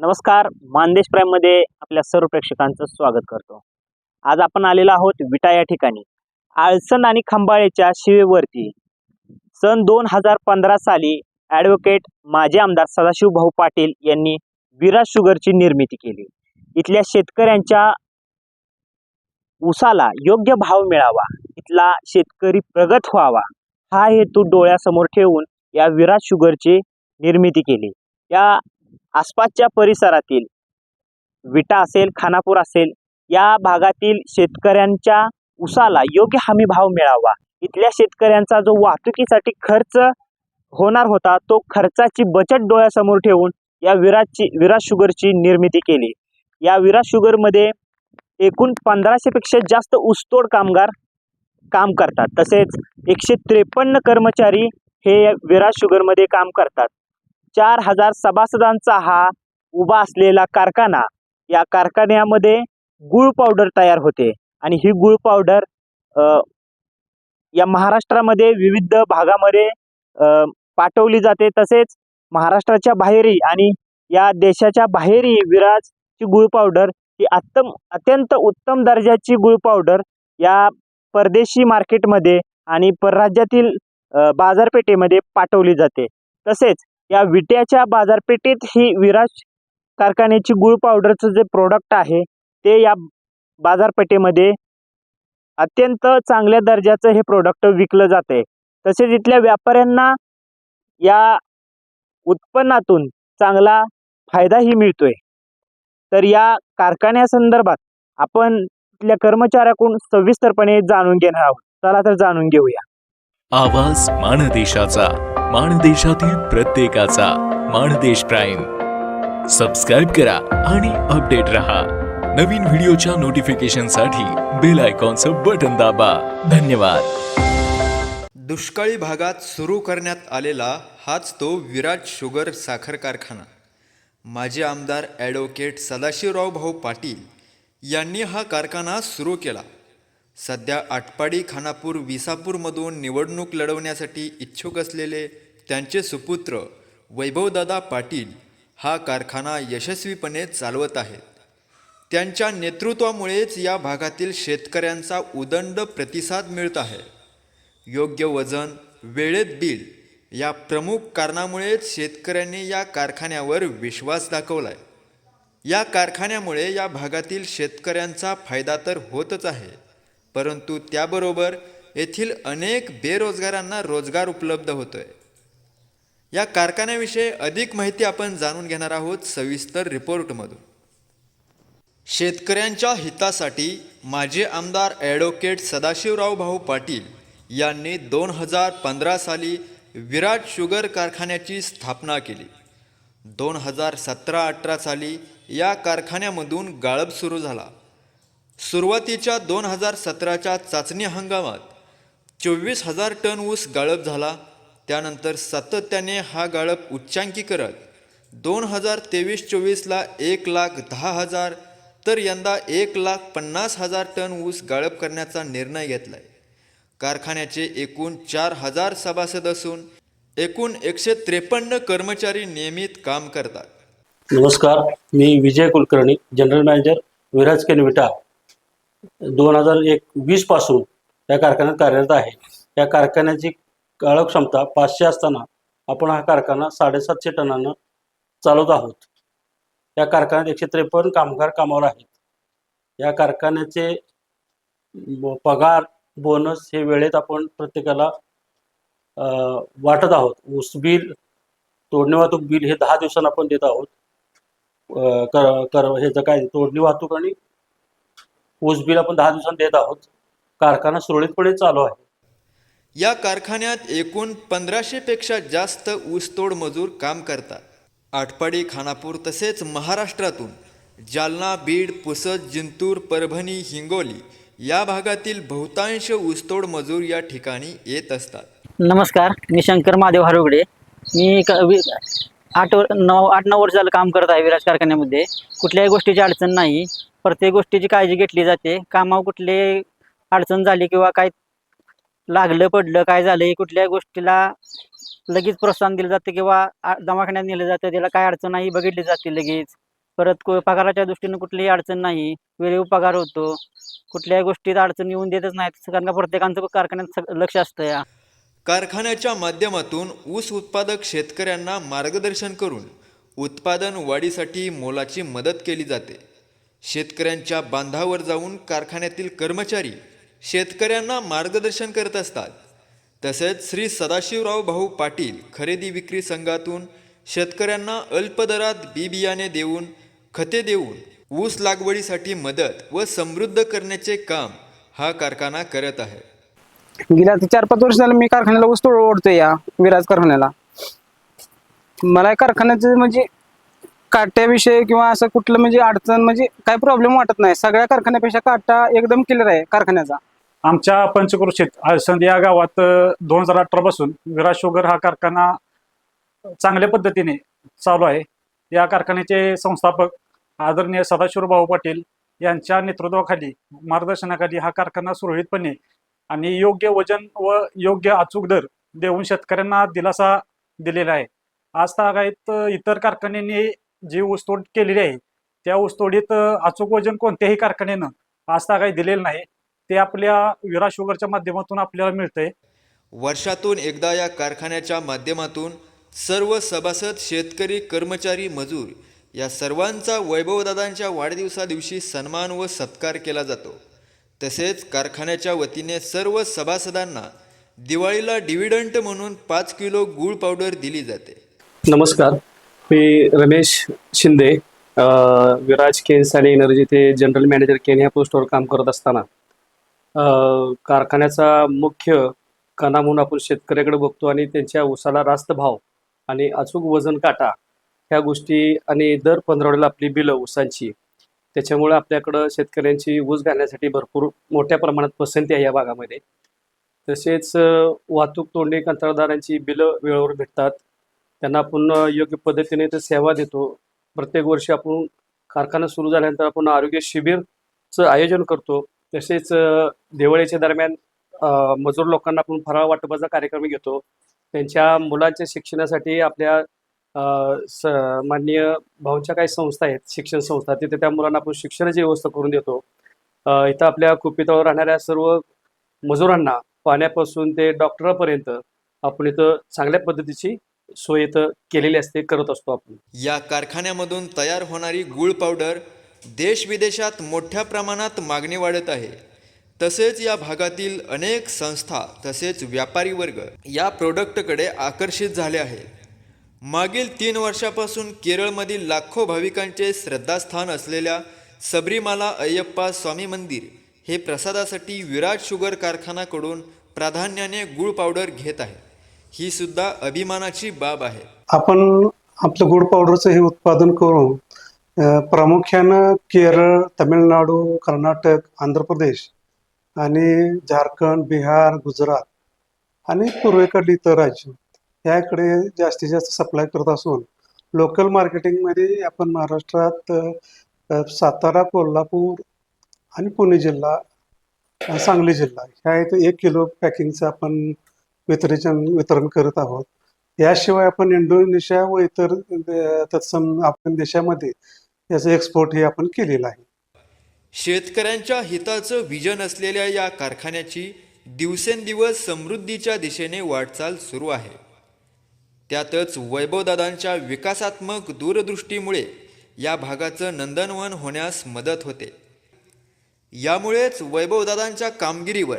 नमस्कार मानदेश प्राईममध्ये आपल्या सर्व प्रेक्षकांचं स्वागत करतो. आज आपण आलेलो आहोत विटा या ठिकाणी. आळसण आणि खंबाळेच्या शिवेवरती. सन दोन हजार पंधरा साली ॲडव्होकेट माजी आमदार सदाशिव भाऊ पाटील यांनी विराज शुगरची निर्मिती केली. इथल्या शेतकऱ्यांच्या ऊसाला योग्य भाव मिळावा इथला शेतकरी प्रगत व्हावा हा हेतू डोळ्यासमोर ठेवून या विराज शुगरची निर्मिती केली. या आसपासच्या परिसरातील विटा असेल खानापूर असेल या भागातील शेतकऱ्यांच्या उसाला योग्य हमी भाव मिळावा. इथल्या शेतकऱ्यांचा जो वाहतुकीसाठी खर्च होणार होता तो खर्चाची बचत डोळ्यासमोर ठेवून या विराजची विराज शुगरची निर्मिती केली. या विराज शुगरमध्ये एकूण पंधराशेपेक्षा जास्त ऊसतोड कामगार काम करतात. तसेच एकशे त्रेपन्न कर्मचारी हे विराज शुगरमध्ये काम करतात. चार हजार सभासदांचा हा उभा असलेला कारखाना. या कारखान्यामध्ये गुळ पावडर तयार होते आणि ही गुळ पावडर या महाराष्ट्रामध्ये विविध भागामध्ये पाठवली जाते. तसेच महाराष्ट्राच्या बाहेरही आणि या देशाच्या बाहेरही विराजची गुळ पावडर ही अत्यम अत्यंत उत्तम दर्जाची गुळ पावडर या परदेशी मार्केटमध्ये आणि परराज्यातील बाजारपेठेमध्ये पाठवली जाते. तसेच या विट्याच्या बाजारपेठेत ही विराज कारखान्याची गुळ पावडरचं जे प्रोडक्ट आहे ते या बाजारपेठेमध्ये अत्यंत चांगल्या दर्जाचं हे प्रोडक्ट विकलं जाते तसेच इथल्या व्यापाऱ्यांना या उत्पन्नातून चांगला फायदाही मिळतोय. तर या कारखान्यासंदर्भात आपण इथल्या कर्मचाऱ्याकडून सविस्तरपणे जाणून घेणार आहोत. चला तर जाणून घेऊया. आवाज माणदेशाचा माणदेशातील प्रत्येकाचा माणदेश प्राईम. सबस्क्राईब करा आणि अपडेट रहा. नवीन व्हिडिओच्या नोटिफिकेशनसाठी बेल आयकॉनचं बटन दाबा. धन्यवाद. दुष्काळी भागात सुरू करण्यात आलेला हाच तो विराट शुगर साखर कारखाना. माजी आमदार ॲडव्होकेट सदाशिवराव भाऊ पाटील यांनी हा कारखाना सुरू केला. सध्या आटपाडी खानापूर विसापूरमधून निवडणूक लढवण्यासाठी इच्छुक असलेले त्यांचे सुपुत्र वैभवदादा पाटील हा कारखाना यशस्वीपणे चालवत आहेत. त्यांच्या नेतृत्वामुळेच या भागातील शेतकऱ्यांचा उदंड प्रतिसाद मिळत आहे. योग्य वजन वेळेत बिल या प्रमुख कारणामुळेच शेतकऱ्यांनी या कारखान्यावर विश्वास दाखवलाय. या कारखान्यामुळे या भागातील शेतकऱ्यांचा फायदा तर होतच आहे. परंतु त्याबरोबर येथील अनेक बेरोजगारांना रोजगार उपलब्ध होतोय. या कारखान्याविषयी अधिक माहिती आपण जाणून घेणार आहोत सविस्तर रिपोर्टमधून. शेतकऱ्यांच्या हितासाठी माजी आमदार ॲडव्होकेट सदाशिवराव भाऊ पाटील यांनी दोन हजार पंधरा साली विराट शुगर कारखान्याची स्थापना केली. दोन हजार सतरा अठरा साली या कारखान्यामधून गाळप सुरू झाला. सुरुवातीच्या दोन हजार सतराच्या चाचणी हंगामात चोवीस हजार टन ऊस गाळप झाला. त्यानंतर सातत्याने हा गाळप उच्चांकी करत दोन हजार तेवीस चोवीसला एक लाख दहा हजार तर यंदा एक लाख पन्नास हजार टन ऊस गाळप करण्याचा निर्णय घेतलाय. कारखान्याचे एकूण चार हजार सभासद असून एकूण एकशे त्रेपन्न कर्मचारी नियमित काम करतात. नमस्कार मी विजय कुलकर्णी जनरल मॅनेजर विराज केनविटा. दोन हजार एक वीसपासून या कारखान्यात कार्यरत आहे. या कारखान्याची गाळप क्षमता पाचशे असताना आपण हा कारखाना साडेसातशे टनानं चालवत आहोत. या कारखान्यात एकशे त्रेपन्न कामगार कामावर आहेत. या कारखान्याचे पगार बोनस हे वेळेत आपण प्रत्येकाला वाटत आहोत. ऊस बिल तोडणी वाहतूक बिल हे दहा दिवसांना आपण देत आहोत. कर कर ह्याचं काय तोडणी वाहतूक आणि ऊस बिल आपण दहा दिवसांनी देत आहोत. कारखाना सुरळीतपणे चालू आहे. या कारखान्यात एकूण पंधराशेपेक्षा जास्त ऊसतोड मजूर काम करतात. आटपाडी खानापूर तसेच महाराष्ट्रातून जालना बीड पुसद जिंतूर परभणी हिंगोली या भागातील बहुतांश ऊसतोड मजूर या ठिकाणी येत असतात. नमस्कार मी शंकर महादेव हरवगडे. मी क वि आठ वर नऊ आठ नऊ वर्ष झालं काम करत आहे विराज कारखान्यामध्ये. कुठल्याही गोष्टीची अडचण नाही. प्रत्येक गोष्टीची काळजी घेतली जाते. कामावर कुठले अडचण झाली किंवा काय लागलं पडलं काय झालं कुठल्याही गोष्टीला लगेच प्रोत्साहन दिलं जातं किंवा दवाखान्यात नेलं जातं. त्याला काय अडचण नाही बघितली जाते लगेच. परत को- पगाराच्या दृष्टीने कुठलीही अडचण नाही. वेळेवर पगार होतो. कुठल्याही गोष्टीत अडचण येऊन देतच नाहीत. कारण का प्रत्येकांचं कारखान्यात लक्ष असतं या. कारखान्याच्या माध्यमातून ऊस उत्पादक शेतकऱ्यांना मार्गदर्शन करून उत्पादन वाढीसाठी मोलाची मदत केली जाते. शेतकऱ्यांच्या बांधावर जाऊन कारखान्यातील कर्मचारी शेतकऱ्यांना मार्गदर्शन करत असतात. तसेच श्री सदाशिवराव भाऊ पाटील खरेदी विक्री संघातून शेतकऱ्यांना अल्प दरात बी बियाणे देऊन खते देऊन ऊस लागवडीसाठी मदत व समृद्ध करण्याचे काम हा कारखाना करत आहे. गेल्या चार पाच वर्ष झालं मी कारखान्याला ऊस तोड ओढतोय या विराज कारखान्याला. मला या कारखान्याचं म्हणजे काट्याविषयी किंवा असं कुठलं म्हणजे अडचण म्हणजे काय प्रॉब्लेम वाटत नाही. सगळ्या कारखान्यापेक्षा काटा एकदम क्लिअर आहे कारखान्याचा. आमच्या पंचक्रोशीत आळसंद या गावात दोन हजार अठरा पासून विराज शुगर हा कारखाना चांगल्या पद्धतीने चालू आहे. या कारखान्याचे संस्थापक आदरणीय सदाशिव भाऊ पाटील यांच्या नेतृत्वाखाली मार्गदर्शनाखाली हा कारखाना सुरळीतपणे आणि योग्य वजन व योग्य अचूक दर देऊन शेतकऱ्यांना दिलासा दिलेला आहे. आज तागायत इतर कारखान्यांनी जी ऊसतोड केलेली आहे त्या ऊसतोडीत अचूक वजन कोणत्याही कारखान्यानं आज तागायत दिलेलं नाही. ते आपल्या विरा शुगरच्या माध्यमातून आपल्याला मिळतंय. वर्षातून एकदा या कारखान्याच्या माध्यमातून सर्व सभासद शेतकरी कर्मचारी मजूर या सर्वांचा वैभवदादांच्या वाढदिवसादिवशी सन्मान व सत्कार केला जातो. तसेच कारखान्याच्या वतीने सर्व सभासदांना दिवाळीला डिव्हिडंट म्हणून पाच किलो गूळ पावडर दिली जाते. नमस्कार. मी रमेश शिंदे विराज केन्स आणि एनर्जी ते जनरल मॅनेजर केन ह्या पोस्टवर काम करत असताना कारखान्याचा मुख्य कणा म्हणून आपण शेतकऱ्याकडे बघतो आणि त्यांच्या ऊसाला रास्त भाव आणि अचूक वजन काटा ह्या गोष्टी आणि दर पंधरवड्याला आपली बिलं ऊसांची. त्याच्यामुळे आपल्याकडं शेतकऱ्यांची ऊस घालण्यासाठी भरपूर मोठ्या प्रमाणात पसंती आहे या भागामध्ये. तसेच वाहतूक तोंडी कंत्राटदारांची बिलं वेळेवर भेटतात. त्यांना आपण योग्य पद्धतीने ते सेवा देतो. प्रत्येक वर्षी आपण कारखाना सुरू झाल्यानंतर आपण आरोग्य शिबिरचं आयोजन करतो. तसेच दिवाळीच्या दरम्यान मजूर लोकांना आपण फराळ वाटपाचा कार्यक्रम घेतो. त्यांच्या मुलांच्या शिक्षणासाठी आपल्या अ, स माननीय भाऊंच्या काही संस्था आहेत शिक्षण संस्था तिथे त्या मुलांना आपण शिक्षणाची व्यवस्था करून देतो. इथं आपल्या कुपितावर राहणाऱ्या सर्व मजुरांना पाण्यापासून ते डॉक्टरापर्यंत आपण इथं चांगल्या पद्धतीची सोय इथं केलेली असते करत असतो आपण. या कारखान्यामधून तयार होणारी गूळ पावडर देश विदेशात मोठ्या प्रमाणात मागणी वाढत आहे. तसेच या भागातील अनेक संस्था तसेच व्यापारी वर्ग या प्रोडक्टकडे आकर्षित झाले आहे. मागील तीन वर्षापासून केरळमधील लाखो भाविकांचे श्रद्धास्थान असलेल्या सबरीमाला अय्यप्पा स्वामी मंदिर हे प्रसादासाठी विराट शुगर कारखानाकडून प्राधान्याने गूळ पावडर घेत आहे. ही सुद्धा अभिमानाची बाब आहे. आपण आपलं गुड पावडरचं हे उत्पादन करून प्रामुख्यानं केरळ तमिळनाडू कर्नाटक आंध्र प्रदेश आणि झारखंड बिहार गुजरात आणि पूर्वेकडली इतर राज्य याकडे जास्तीत जास्त सप्लाय करत असून लोकल मार्केटिंगमध्ये आपण महाराष्ट्रात सातारा कोल्हापूर आणि पुणे जिल्हा सांगली जिल्हा ह्या इथं एक किलो पॅकिंगचं आपण वितरण वितरण करत आहोत. याशिवाय आपण इंडोनेशिया व इतर तत्सम आपण देशामध्ये याचं एक्सपोर्ट हे आपण केलेलं आहे. शेतकऱ्यांच्या हिताचं विजन असलेल्या या कारखान्याची दिवसेंदिवस समृद्धीच्या दिशेने वाटचाल सुरू आहे. त्यातच वैभवदादांच्या विकासात्मक दूरदृष्टीमुळे या भागाचं नंदनवन होण्यास मदत होते. यामुळेच वैभवदादांच्या कामगिरीवर